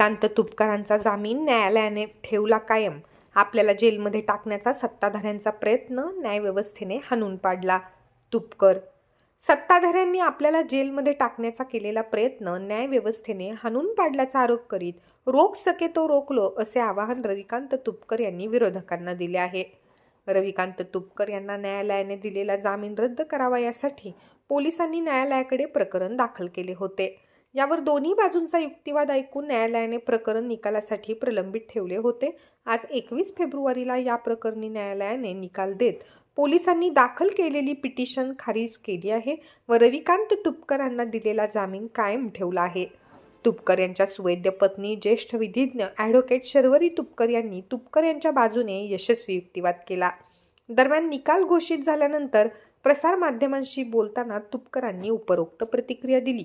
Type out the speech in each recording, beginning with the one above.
श्रीकांत तुपकरांचा जामीन न्यायालयाने ठेवला कायम. आपल्याला जेलमध्ये टाकण्याचा सत्ताधाऱ्यांचा प्रयत्न न्यायव्यवस्थेने हाणून पाडला. तुपकर. सत्ताधाऱ्यांनी आपल्याला जेलमध्ये टाकण्याचा केलेला प्रयत्न न्यायव्यवस्थेने हाणून पाडल्याचा आरोप करीत रोख सके तो रोखलो असे आवाहन रविकांत तुपकर यांनी विरोधकांना दिले आहे. रविकांत तुपकर यांना न्यायालयाने दिलेला जामीन रद्द करावा यासाठी पोलिसांनी न्यायालयाकडे प्रकरण दाखल केले होते. यावर दोन्ही बाजूंचा युक्तिवाद ऐकून न्यायालयाने प्रकरण निकालासाठी प्रलंबित ठेवले होते. आज एकवीस फेब्रुवारीला या प्रकरणी न्यायालयाने निकाल देत पोलिसांनी दाखल केलेली पिटिशन खारिज केली आहे व रविकांत तुपकरांना दिलेला जामीन कायम ठेवला आहे. तुपकर यांच्या सुवैद्य पत्नी ज्येष्ठ विधिज्ञ ॲडव्होकेट शर्वरी तुपकर यांनी तुपकर यांच्या बाजूने यशस्वी युक्तिवाद केला. दरम्यान निकाल घोषित झाल्यानंतर प्रसारमाध्यमांशी बोलताना तुपकरांनी उपरोक्त प्रतिक्रिया दिली.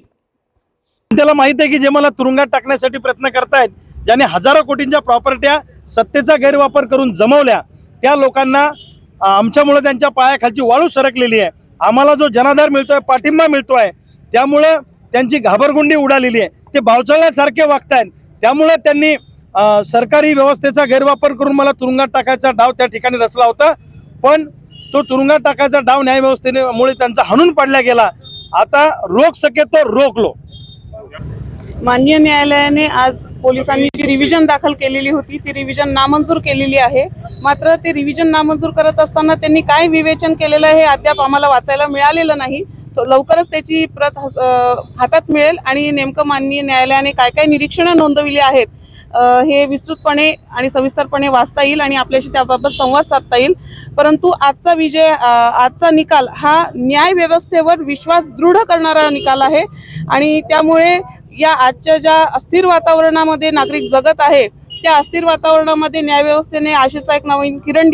त्याला माहीत आहे की जे मला तुरुंगात टाकण्यासाठी प्रयत्न करतायत ज्याने हजारो कोटींच्या प्रॉपर्ट्या सत्तेचा गैरवापर करून जमवल्या त्या लोकांना आमच्यामुळे त्यांच्या पायाखालची वाळू सरकलेली आहे. आम्हाला जो जनाधार मिळतोय पाठिंबा मिळतोय त्यामुळं त्यांची घाबरगुंडी उडालेली आहे. ते भावचळल्यासारखे वागतायत. त्यामुळे त्यांनी सरकारी व्यवस्थेचा गैरवापर करून मला तुरुंगात टाकायचा डाव त्या ठिकाणी रचला होता. पण तो तुरुंगात टाकायचा डाव न्यायव्यवस्थेमुळे त्यांचा हाणून पाडला गेला. आता रोख सके तो रोखलो. माननीय न्यायालयाने आज पोलिसांनी जी रिव्हिजन दाखल केलेली होती ती रिव्हिजन नामंजूर केलेली आहे. मात्र ते रिव्हिजन नामंजूर करत असताना त्यांनी काय विवेचन केलेलं आहे हे अद्याप आम्हाला वाचायला मिळालेलं नाही. तो लवकरच त्याची प्रत हस- हातात मिळेल आणि नेमकं माननीय न्यायालयाने काय काय निरीक्षणं नोंदविली आहेत हे विस्तृतपणे आणि सविस्तरपणे वाचता येईल आणि आपल्याशी त्याबाबत संवाद साधता येईल. परंतु आजचा विजय आजचा निकाल हा न्याय व्यवस्थेवर विश्वास दृढ करणारा निकाल आहे आणि त्यामुळे या आजच्या ज्या अस्थिर वातावरणामध्ये नागरिक जगत आहे त्या अस्थिर वातावरणामध्ये न्यायव्यवस्थेने आशेचा एक नवीन किरण